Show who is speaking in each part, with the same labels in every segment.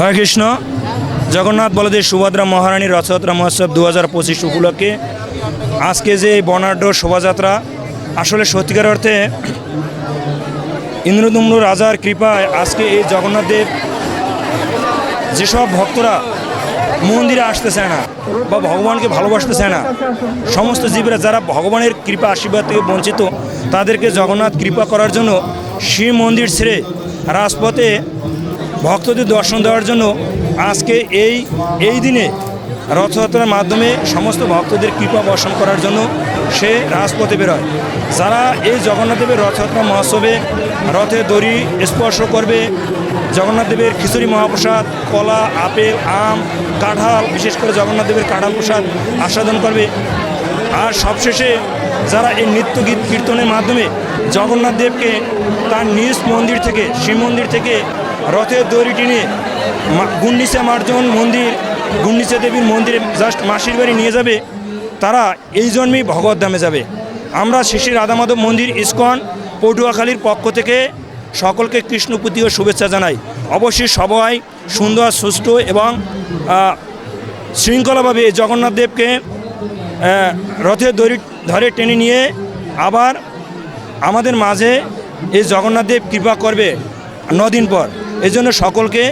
Speaker 1: হরে কৃষ্ণ। জগন্নাথ বলদেব সুভদ্রা মহারানীর রথযাত্রা মহোৎসব দু হাজার পঁচিশ উপলক্ষে আজকে যে বর্ণাঢ্য শোভাযাত্রা, আসলে সত্যিকার অর্থে ইন্দ্রদম্ন রাজার কৃপায় আজকে এই জগন্নাথ দেব যেসব ভক্তরা মন্দিরে আসতে চায় না বা ভগবানকে ভালোবাসতে চায় না, সমস্ত জীবরা যারা ভগবানের কৃপা আশীর্বাদ থেকে বঞ্চিত, তাদেরকে জগন্নাথ কৃপা করার জন্য শিব মন্দির ছেড়ে রাজপথে ভক্তদের দর্শন দেওয়ার জন্য আজকে এই এই দিনে রথযাত্রার মাধ্যমে সমস্ত ভক্তদের কৃপা বর্ষণ করার জন্য সে রাজপথে বেরোয়। যারা এই জগন্নাথদেবের রথযাত্রা মহোৎসবে রথে দড়ি স্পর্শ করবে জগন্নাথদেবের খিচুড়ি মহাপ্রসাদ, কলা, আপেল, আম, কাঁঠাল, বিশেষ করে জগন্নাথদেবের কাঁঠাল প্রসাদ আস্বাদন করবে। আর সবশেষে যারা এই নৃত্য গীত কীর্তনের মাধ্যমে জগন্নাথ দেবকে তার নিজ মন্দির থেকে, শিব মন্দির থেকে রথের দড়ি টেনে গুন্ডিচা মার্জন মন্দির গুন্ডিচা দেবীর মন্দিরে জাস্ট মাসির বাড়ি নিয়ে যাবে, তারা এই জন্মেই ভগবত ধামে যাবে। আমরা শিশির রাধামাধব মন্দির, ইস্কন, পটুয়াখালীর পক্ষ থেকে সকলকে কৃষ্ণপুতি ও শুভেচ্ছা জানাই। অবশ্যই সবাই সুন্দর সুষ্ঠু এবং শৃঙ্খলাভাবে জগন্নাথ দেবকে রথের দড়ি ধরে টেনে নিয়ে আবার আমাদের মাঝে এই জগন্নাথ দেব কৃপা করবে নদিন পর। এই জন্য সকলকে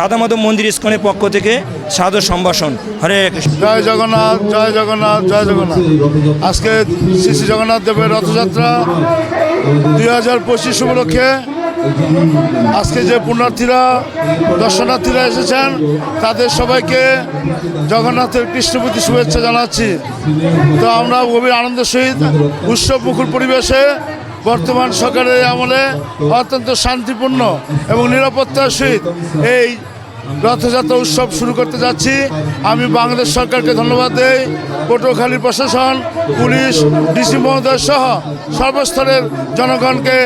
Speaker 1: রাধামাধব মন্দির ইস্কনের পক্ষ থেকে সাদর সম্ভাষণ। হরে
Speaker 2: জয় জগন্নাথ জয় জগন্নাথ জয় জগন্নাথ। আজকে শ্রী শ্রী জগন্নাথ দেবের রথযাত্রা দুই হাজার পঁচিশ উপলক্ষে। আজকে যে পুণ্যার্থীরা, দর্শনার্থীরা এসেছেন, তাদের সবাইকে জগন্নাথের কৃষ্ণপতি শুভেচ্ছা জানাচ্ছি। তো আমরা গভীর আনন্দের সহিত উৎসব মুখর পরিবেশে বর্তমান সরকারের আমলে অত্যন্ত শান্তিপূর্ণ এবং নিরাপত্তার সহিত এই রথযাত্রা উৎসব শুরু করতে যাচ্ছি। আমি বাংলাদেশ সরকারকে ধন্যবাদ দেই। পটুয়াখালী প্রশাসন, পুলিশ, ডিসি মহোদয় সহ সর্বস্তরের জনগণকে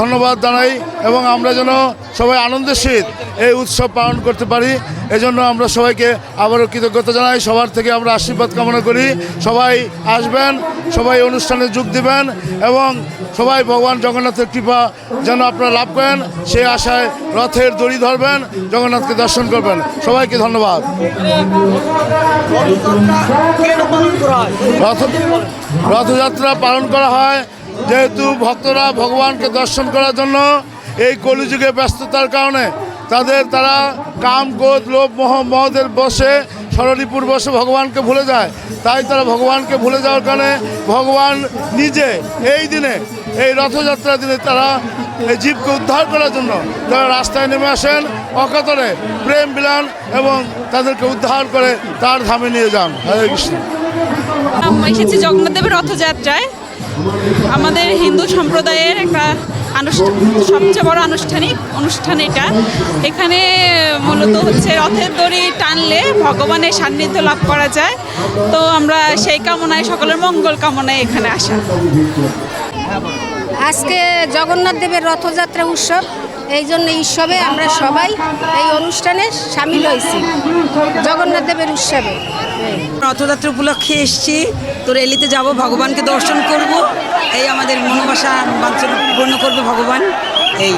Speaker 2: ধন্যবাদ জানাই এবং আমরা যেন সবাই আনন্দের সহিত এই উৎসব পালন করতে পারি। এজন্য আমরা সবাইকে আবারও কৃতজ্ঞতা জানাই। সবার থেকে আমরা আশীর্বাদ কামনা করি। সবাই আসবেন, সবাই অনুষ্ঠানে যোগ দিবেন এবং সবাই ভগবান জগন্নাথের কৃপা যেন আপনারা লাভ করেন, সেই আশায় রথের দড়ি ধরবেন, জগন্নাথকে দর্শন করবেন। সবাইকে ধন্যবাদ। রথ রথযাত্রা পালন করা হয়। যেহেতু ভক্তরা ভগবানকে দর্শন করার জন্য এই কলিযুগে ব্যস্ততার কারণে তাদের তারা কাম, ক্রোধ, লোভ, মোহ মহদের বসে সরণীপুর বসে ভগবানকে ভুলে যায়। তাই তারা ভগবানকে ভুলে যাওয়ার কারণে ভগবান নিজে এই দিনে, এই রথযাত্রার দিনে তারা এই জীবকে উদ্ধার করার জন্য তারা রাস্তায় নেমে আসেন, অকাতরে প্রেম বিলান এবং তাদেরকে উদ্ধার করে তার ধামে নিয়ে যান। হরে কৃষ্ণ।
Speaker 3: জগন্নাথ দেবের রথযাত্রায়। আমাদের হিন্দু সম্প্রদায়ের একটা সবচেয়ে বড় আনুষ্ঠানিক অনুষ্ঠান এটা। এখানে মূলত হচ্ছে রথের দড়ি টানলে ভগবানের সান্নিধ্য লাভ করা যায়। তো আমরা সেই কামনায়, সকলের মঙ্গল কামনায় এখানে আসা।
Speaker 4: আজকে জগন্নাথ দেবের রথযাত্রা উৎসব। এই জন্য উৎসবে আমরা সবাই এই অনুষ্ঠানে সামিল হয়েছি। জগন্নাথ দেবের উৎসবে।
Speaker 5: রথযাত্রা উপলক্ষে এসছি। তো রেলিতে যাব, ভগবানকে দর্শন করব। এই আমাদের মনোবাসা, বাঞ্ছনা পূর্ণ করবে ভগবান। এই।